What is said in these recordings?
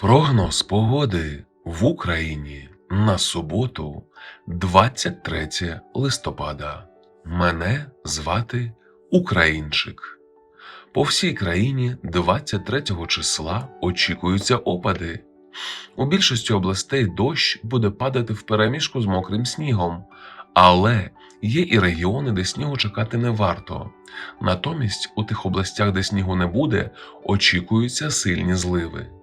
Прогноз погоди в Україні на суботу, 23 листопада. Мене звати Українчик. По всій країні 23 числа очікуються опади. У більшості областей дощ буде падати впереміжку з мокрим снігом, але є і регіони, де снігу чекати не варто. Натомість у тих областях, де снігу не буде, очікуються сильні зливи.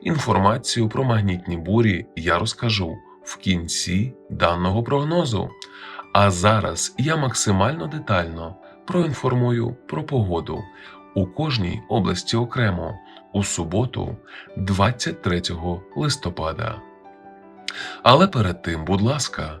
Інформацію про магнітні бурі я розкажу в кінці даного прогнозу. А зараз я максимально детально проінформую про погоду у кожній області окремо у суботу, 23 листопада. Але перед тим, будь ласка,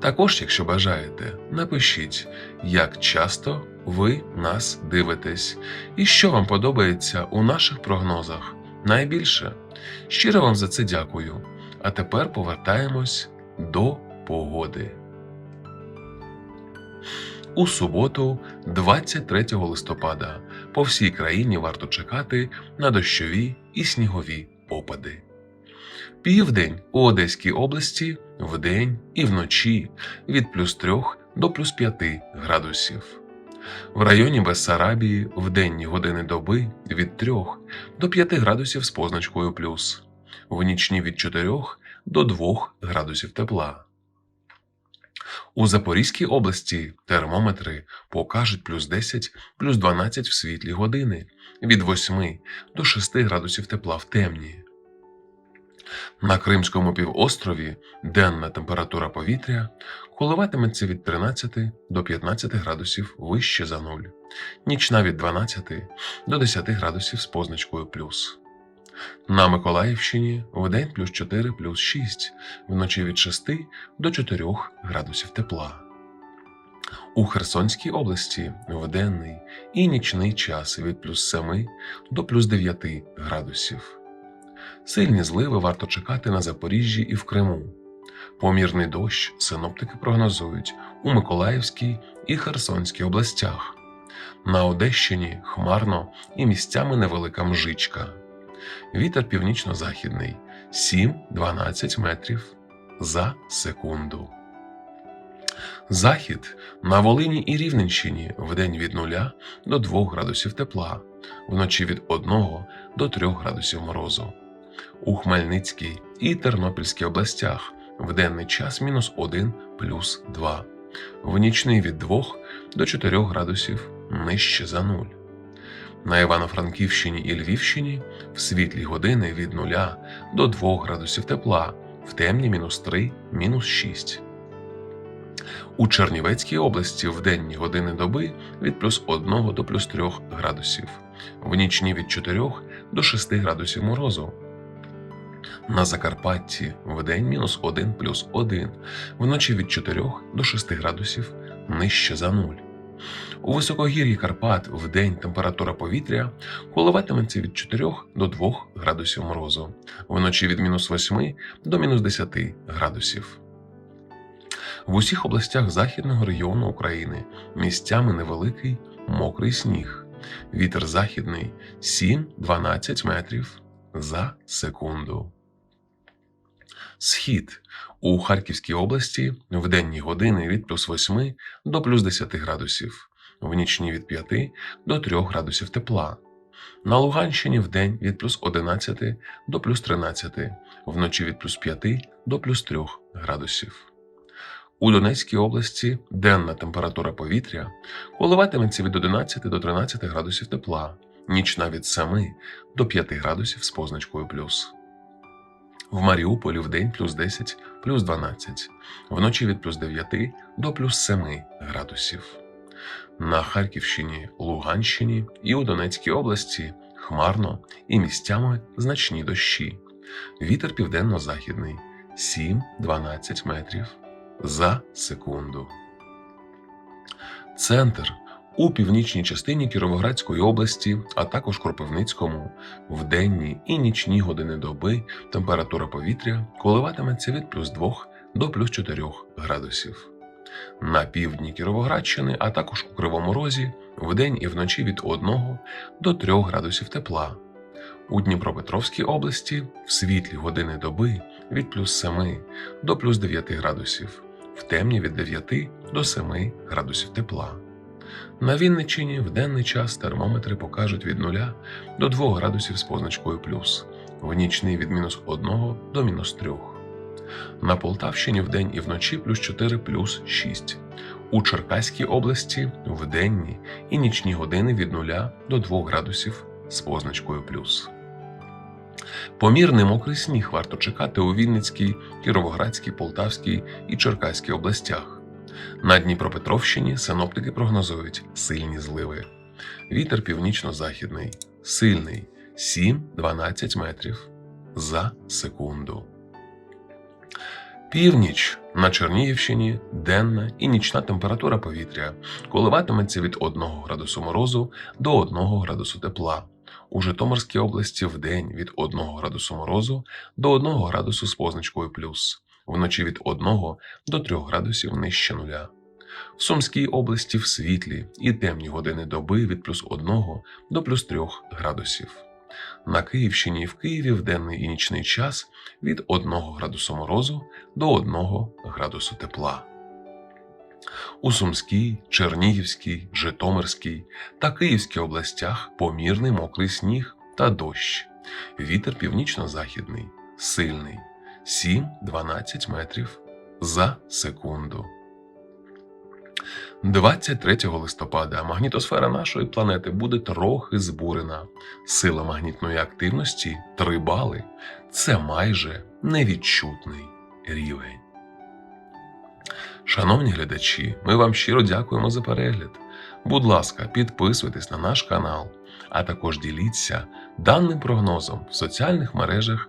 Також, якщо бажаєте, напишіть, як часто ви нас дивитесь і що вам подобається у наших прогнозах найбільше. Щиро вам за це дякую. А тепер повертаємось до погоди. У суботу, 23 листопада, по всій країні варто чекати на дощові і снігові опади. Південь у Одеській області вдень і вночі від плюс 3 до плюс 5 градусів. В районі Бессарабії в денні години доби від 3 до 5 градусів з позначкою плюс, в нічні від 4 до 2 градусів тепла. У Запорізькій області термометри покажуть плюс 10, плюс 12 в світлі години, від 8 до 6 градусів тепла в темні. На Кримському півострові денна температура повітря коливатиметься від 13 до 15 градусів вище за нуль, нічна від 12 до 10 градусів з позначкою плюс. На Миколаївщині вдень плюс 4 плюс 6, вночі від 6 до 4 градусів тепла. У Херсонській області в денний і нічний час від плюс 7 до плюс 9 градусів. Сильні зливи варто чекати на Запоріжжі і в Криму. Помірний дощ синоптики прогнозують у Миколаївській і Херсонській областях. На Одещині хмарно і місцями невелика мжичка. Вітер північно-західний 7-12 метрів за секунду. Захід на Волині і Рівненщині вдень від 0 до 2 градусів тепла, вночі від 1 до 3 градусів морозу. У Хмельницькій і Тернопільській областях в денний час мінус 1 плюс 2, в нічний від 2 до 4 градусів нижче за 0. На Івано-Франківщині і Львівщині в світлі години від 0 до 2 градусів тепла, в темні мінус 3, мінус 6. У Чернівецькій області в денні години доби від плюс 1 до плюс 3 градусів, в нічні від 4 до 6 градусів морозу. На Закарпатті в день мінус 1 плюс 1, вночі від 4 до 6 градусів нижче за 0. У високогір'ї Карпат в день температура повітря коливатиметься від 4 до 2 градусів морозу, вночі від мінус 8 до мінус 10 градусів. В усіх областях західного регіону України місцями невеликий мокрий сніг. Вітер західний 7-12 метрів за секунду. Схід у Харківській області в денні години від плюс 8 до плюс 10 градусів, в нічні від 5 до 3 градусів тепла. На Луганщині в день від плюс 11 до плюс 13, вночі від плюс 5 до плюс 3 градусів. У Донецькій області денна температура повітря коливатиметься від 11 до 13 градусів тепла, нічна від 7 до 5 градусів з позначкою плюс. В Маріуполі в день плюс 10, плюс 12, вночі від плюс 9 до плюс 7 градусів. На Харківщині, Луганщині і у Донецькій області хмарно і місцями значні дощі. Вітер південно-західний 7-12 метрів за секунду. Центр у північній частині Кіровоградської області, а також Кропивницькому, в денні і нічні години доби температура повітря коливатиметься від плюс 2 до плюс 4 градусів. На півдні Кіровоградщини, а також у Кривому Розі, вдень і вночі від 1 до 3 градусів тепла. У Дніпропетровській області в світлі години доби від плюс 7 до плюс 9 градусів, в темні від 9 до 7 градусів тепла. На Вінниччині в денний час термометри покажуть від 0 до 2 градусів з позначкою плюс, в нічний від мінус 1 до мінус 3. На Полтавщині вдень і вночі плюс 4 плюс 6. У Черкаській області в денні і нічні години від 0 до 2 градусів з позначкою плюс. Помірний мокрий сніг варто чекати у Вінницькій, Кіровоградській, Полтавській і Черкаській областях. На Дніпропетровщині синоптики прогнозують сильні зливи. Вітер північно-західний, сильний 7-12 метрів за секунду. Північ на Чернігівщині денна і нічна температура повітря коливатиметься від 1 градусу морозу до 1 градусу тепла. У Житомирській області вдень від 1 градусу морозу до 1 градусу з позначкою плюс, вночі від 1 до 3 градусів нижче нуля. В Сумській області в світлі і темні години доби від плюс 1 до плюс 3 градусів. На Київщині і в Києві в денний і нічний час від 1 градусу морозу до 1 градусу тепла. У Сумській, Чернігівській, Житомирській та Київській областях помірний мокрий сніг та дощ. Вітер північно-західний, сильний 7-12 метрів за секунду. 23 листопада магнітосфера нашої планети буде трохи збурена. Сила магнітної активності 3 бали. Це майже невідчутний рівень. Шановні глядачі, ми вам щиро дякуємо за перегляд. Будь ласка, підписуйтесь на наш канал, а також діліться даним прогнозом в соціальних мережах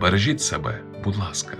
Бережіть себе, будь ласка.